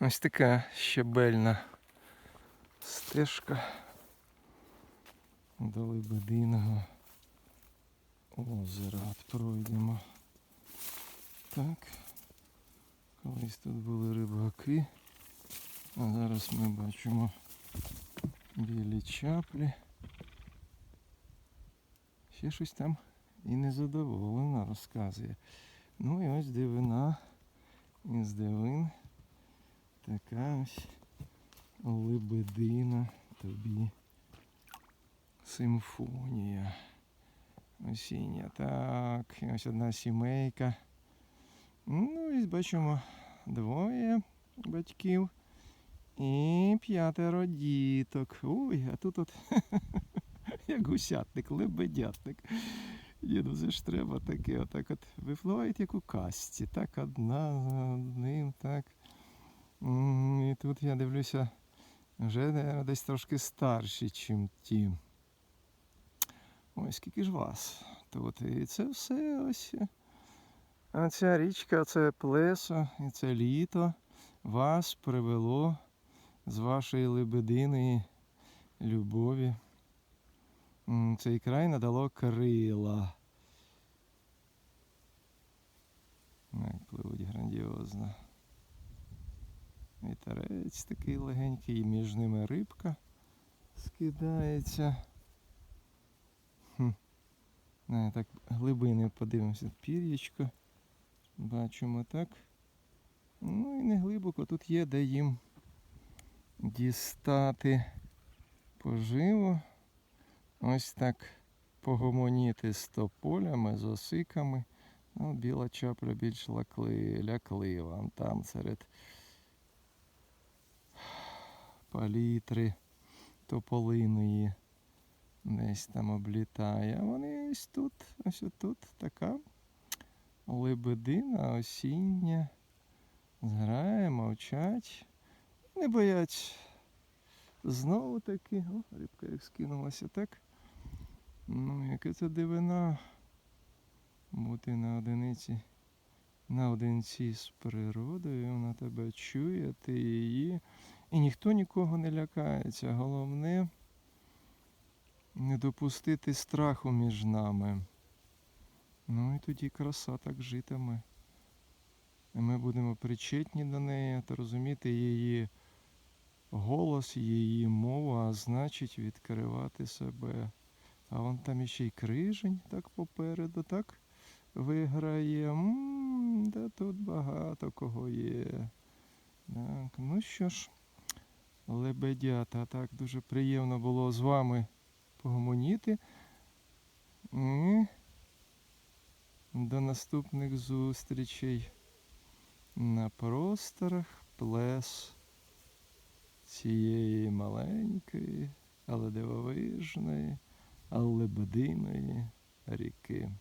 Ось така щебельна стежка до Лебединого озера. Пройдемо. Так. Колись тут були рибаки. А зараз ми бачимо білі чаплі. Ще щось там і незадоволена розказує. Ну і ось дивина із дивин. Така ось лебедина тобі симфонія. Осіння. Так, ось одна сімейка. Ну, і бачимо двоє батьків і п'ятеро діток. Ой, а тут от як гусятник, лебедятник. Ні, ну це ж треба таке, отак от випливають як у касті. Так, одна за одним, так. І тут я дивлюся, вже наверно, десь трошки старші, чим ті. Ой, скільки ж вас тут. І це все ось. А ця річка, це плесо, і це літо вас привело з вашої лебединої любові. Цей край надало крила. Як пливуть грандіозно. Вітерець такий легенький, і між ними рибка скидається. Хм. Не, так глибини подивимося. Пір'ячко. Бачимо так. Ну і не глибоко. Тут є де їм дістати поживу. Ось так погомоніти з тополями, з осиками. Ну, біла чапля більш лакли, ляклива. Там серед палітри тополиної десь там облітає. А вони ось тут, ось тут така лебедина осіння. Зграє, мовчать. Не бояться. Знову таки. О, рибка як скинулася, так? Ну, яка це дивина бути на одиниці. Наодинці з природою, вона тебе чує, ти її. І ніхто нікого не лякається. Головне не допустити страху між нами. Ну і тоді краса так житиме. І ми будемо причетні до неї та розуміти її голос, її мову, а значить відкривати себе. А вон там іще й крижень так попереду, так виграє. М, Да тут багато кого є. Так, ну що ж, лебедята, так дуже приємно було з вами погомоніти. І до наступних зустрічей на просторах плес цієї маленької, але дивовижної, але лебединої ріки.